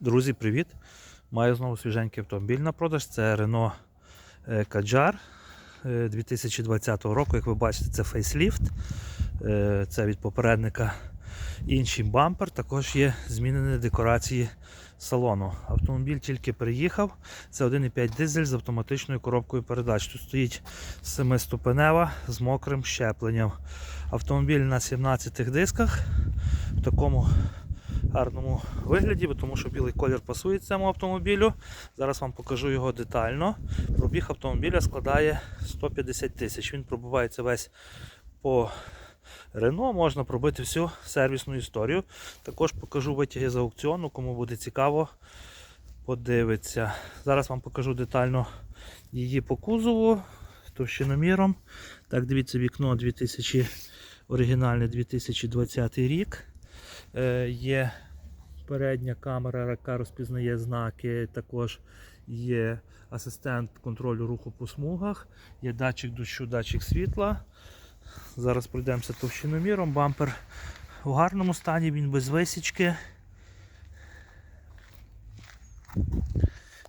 Друзі, привіт! Маю знову свіженький автомобіль на продаж. Це Renault е, Kadjar е, 2020 року. Як ви бачите, це фейсліфт. Е, Це від попередника інший бампер. Також є змінені декорації салону. Автомобіль тільки приїхав. Це 1,5 дизель з автоматичною коробкою передач. Тут стоїть 7-ступенева з мокрим щепленням. Автомобіль на 17 дисках. В такому гарному вигляді, тому що білий колір пасує цьому автомобілю. Зараз вам покажу його детально. Пробіг автомобіля складає 150 тисяч. Він пробувається весь по Рено, можна пробити всю сервісну історію. Також покажу витяги з аукціону, кому буде цікаво, подивиться. Зараз вам покажу детально її по кузову, товщиноміром. Так, дивіться, вікно 2000, оригінальне 2020 рік. Е, Є передня камера, яка розпізнає знаки, також є асистент контролю руху по смугах, є датчик дощу, датчик світла. Зараз пройдемося товщиноміром. Бампер в гарному стані, він без висічки.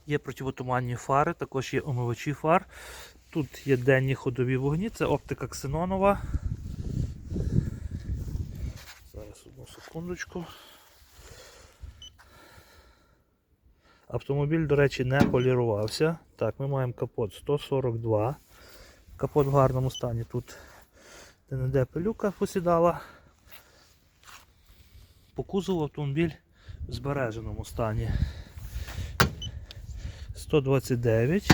Є противотуманні фари, також є омивачі фар. Тут є денні ходові вогні, це оптика ксенонова. Зараз одну секундочку. Автомобіль, до речі, не полірувався. Так, ми маємо капот 142. Капот в гарному стані. Тут де-не-де пилюка посідала. По кузову автомобіль в збереженому стані. 129,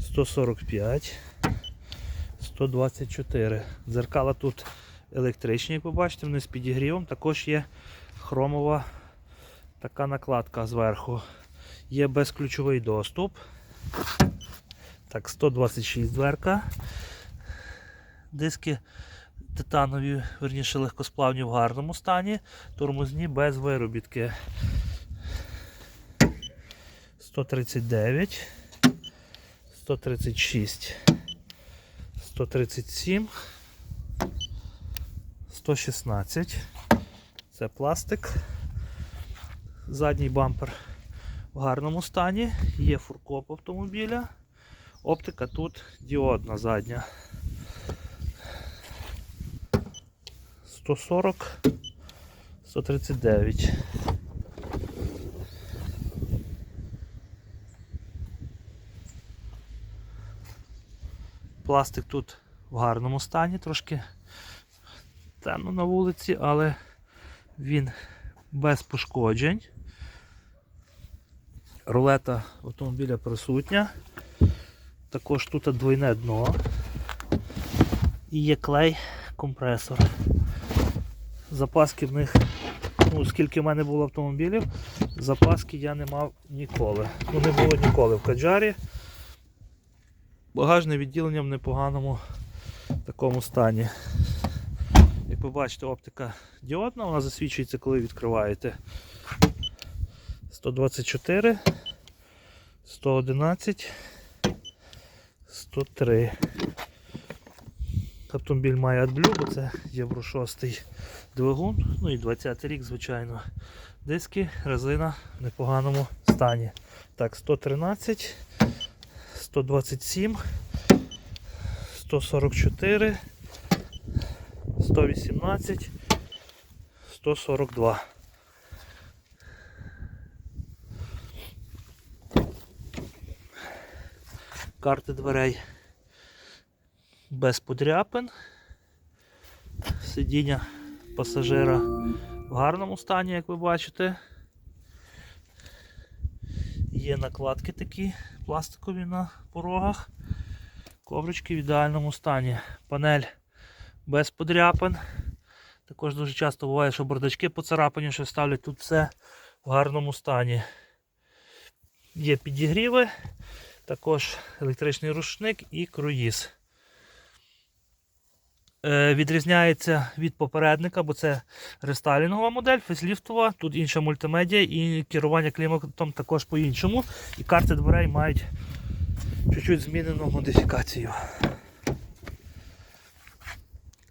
145, 124. Дзеркала тут електричні, як ви бачите, вони з підігрівом. Також є хромова така накладка зверху. Є безключовий доступ. Так, 126 дверка. Диски титанові, верніше легкосплавні в гарному стані. Тормозні без виробітки. 139, 136, 137, 116. Це пластик. Задній бампер в гарному стані. Є фуркоп автомобіля. Оптика тут діодна задня. 140, 139. Пластик тут в гарному стані, трошки темно на вулиці, але він без пошкоджень. Рулета автомобіля присутня. Також тут двойне дно. І є клей компресор. Запаски в них, ну скільки в мене було автомобілів, запаски я не мав ніколи. Ну не було ніколи в каджарі. Багажне відділення в непоганому такому стані. Ви бачите, оптика діодна, вона засвічується, коли відкриваєте. 124, 111, 103. Автомобіль має AdBlue, бо це Євро 6 двигун, ну і 20 рік, звичайно. Диски, резина в непоганому стані. Так, 113, 127, 144, 118, 142. Карти дверей без подряпин. Сидіння пасажира в гарному стані, як ви бачите. Є накладки такі пластикові на порогах. Коврички в ідеальному стані. Панель без подряпин. Також дуже часто буває, що бардачки поцарапані, що ставлять тут все в гарному стані. Є підігріви, також електричний рушник і круїз. Е, відрізняється від попередника, бо це рестайлінгова модель, фейсліфтова, тут інша мультимедіа і керування кліматом також по-іншому. І карти дверей мають чуть-чуть змінену модифікацію.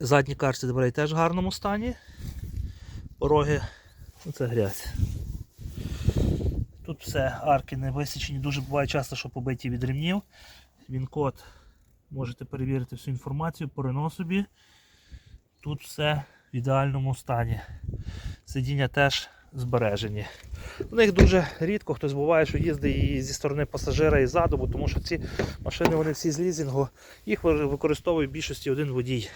Задні карти дверей теж в гарному стані. Пороги, це грязь. Тут все арки не висічені, дуже буває часто, що побиті від ремнів. Він код можете перевірити всю інформацію по собі. Тут все в ідеальному стані. Сидіння теж збережені. У них дуже рідко хтось буває, що їздить і зі сторони пасажира і ззаду, бо тому що ці машини вони всі з лізінгу, їх використовує в більшості один водій.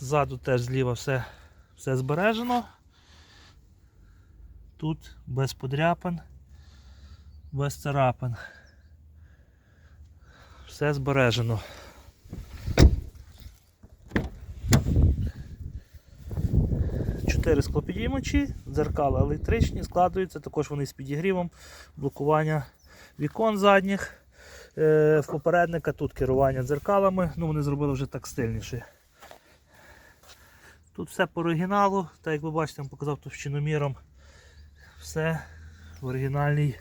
Ззаду теж зліва все, все збережено. Тут без подряпин, без царапин. Все збережено. Чотири склопідіймачі, дзеркала електричні, складуються, також вони з підігрівом, блокування вікон задніх. Е, в попередника тут керування дзеркалами, ну вони зробили вже так стильніше. Тут все по оригіналу, так як ви бачите, я вам показав товщиноміром. Все в оригінальній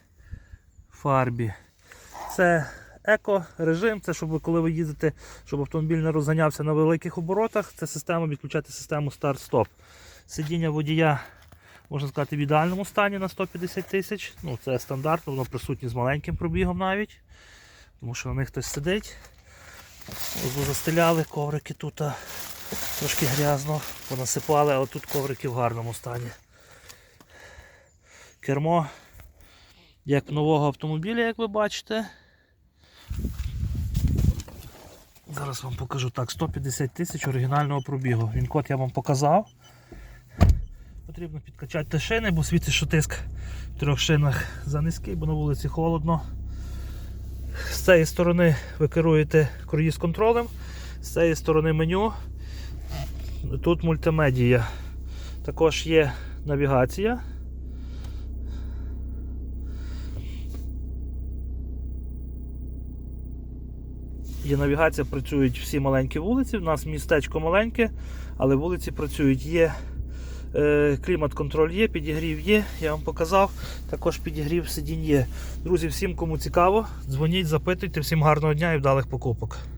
фарбі. Це еко режим, це щоб коли ви їздите, щоб автомобіль не розганявся на великих оборотах, це система відключати систему старт-стоп. Сидіння водія, можна сказати, в ідеальному стані на 150 тисяч. Ну, це стандартно, воно присутнє з маленьким пробігом навіть. Тому що на них хтось сидить. Застеляли коврики тут трошки грязно, понасипали, але тут коврики в гарному стані. Кермо як нового автомобіля, як ви бачите. Зараз вам покажу так, 150 тисяч оригінального пробігу. Він код я вам показав. Потрібно підкачати шини, бо світить, що тиск в трьох шинах за низький, бо на вулиці холодно. З цієї сторони ви керуєте круїз контролем, з цієї сторони меню. Тут мультимедія. Також є навігація. Є навігація, працюють всі маленькі вулиці. У нас містечко маленьке, але вулиці працюють. Є е, клімат-контроль є, підігрів є, я вам показав. Також підігрів сидінь є. Друзі, всім кому цікаво, дзвоніть, запитуйте, всім гарного дня і вдалих покупок.